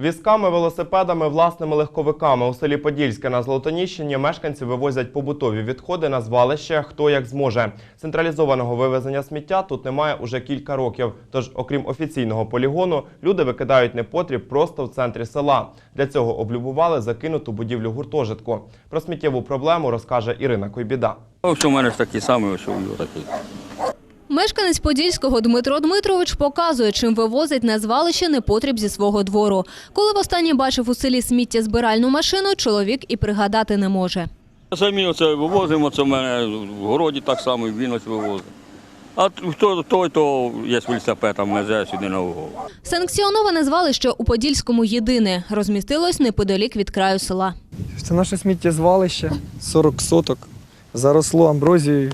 Візками, велосипедами, власними легковиками у селі Подільське на Золотоніщині мешканці вивозять побутові відходи на звалище хто як зможе. Централізованого вивезення сміття тут немає уже кілька років. Тож, окрім офіційного полігону, люди викидають непотріб просто в центрі села. Для цього облюбували закинуту будівлю гуртожитку. Про сміттєву проблему розкаже Ірина Койбіда. Ось у мене ж такі самі, ось у такі. Мешканець Подільського Дмитро Дмитрович показує, чим вивозить на звалище непотріб зі свого двору. Коли востаннє бачив у селі сміттєзбиральну машину, чоловік і пригадати не може. Самі оце вивозимо, це в мене в городі так само, і він ось вивозить. А хто той, то є велосипед, там везе сюди на угол. Санкціоноване звалище у Подільському єдине розмістилось неподалік від краю села. Це наше сміттєзвалище, 40 соток, заросло амброзією.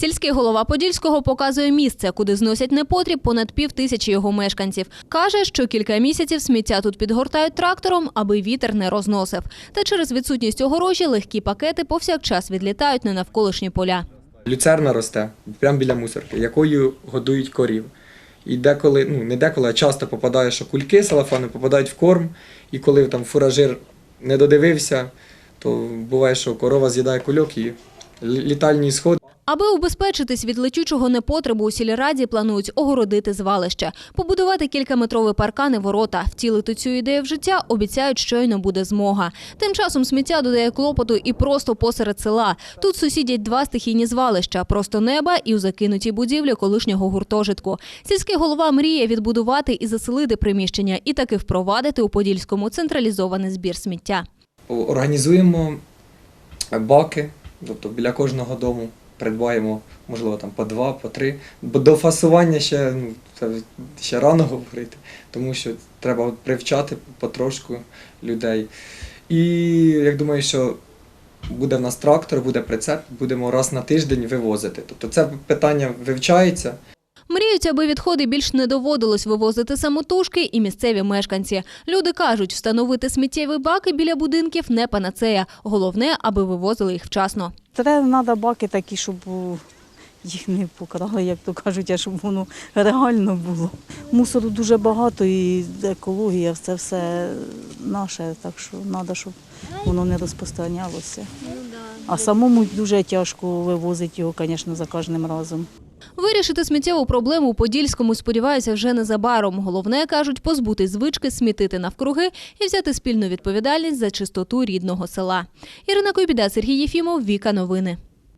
Сільський голова Подільського показує місце, куди зносять непотріб понад пів тисячі його мешканців. Каже, що кілька місяців сміття тут підгортають трактором, аби вітер не розносив. Та через відсутність огорожі легкі пакети повсякчас відлітають на навколишні поля. Люцерна росте прямо біля мусорки, якою годують корів. І деколи, ну не деколи, а часто попадає, що кульки салафани попадають в корм, і коли там фуражир не додивився, то буває, що корова з'їдає кульок і лі- літальні сходи. Аби убезпечитись від летючого непотребу, у сільраді планують огородити звалище, побудувати кількаметрові паркани ворота. Втілити цю ідею в життя обіцяють, щойно буде змога. Тим часом сміття додає клопоту і просто посеред села. Тут сусідять два стихійні звалища, просто неба і у закинутій будівлі колишнього гуртожитку. Сільський голова мріє відбудувати і заселити приміщення, і таки впровадити у Подільському централізований збір сміття. Організуємо баки, тобто біля кожного дому придбаємо, можливо, там по два, по три. Бо до фасування ще, ну, ще рано говорити, тому що треба привчати потрошку людей. І я думаю, що буде в нас трактор, буде прицеп, будемо раз на тиждень вивозити. Тобто це питання вивчається. Мріють, аби відходи більш не доводилось вивозити самотужки і місцеві мешканці. Люди кажуть, встановити сміттєві баки біля будинків не панацея. Головне, аби вивозили їх вчасно. Треба баки такі, щоб їх не покрали, як то кажуть, а щоб воно реально було. Мусору дуже багато і екологія, це все наше, так що треба, щоб воно не розпространялося. А самому дуже тяжко вивозити його, звісно, за кожним разом. Вирішити сміттєву проблему у Подільському, сподіваюся, вже незабаром. Головне, кажуть, позбути звички смітити навкруги і взяти спільну відповідальність за чистоту рідного села. Ірина Койбіда, Сергій Єфімов, Віка Новини.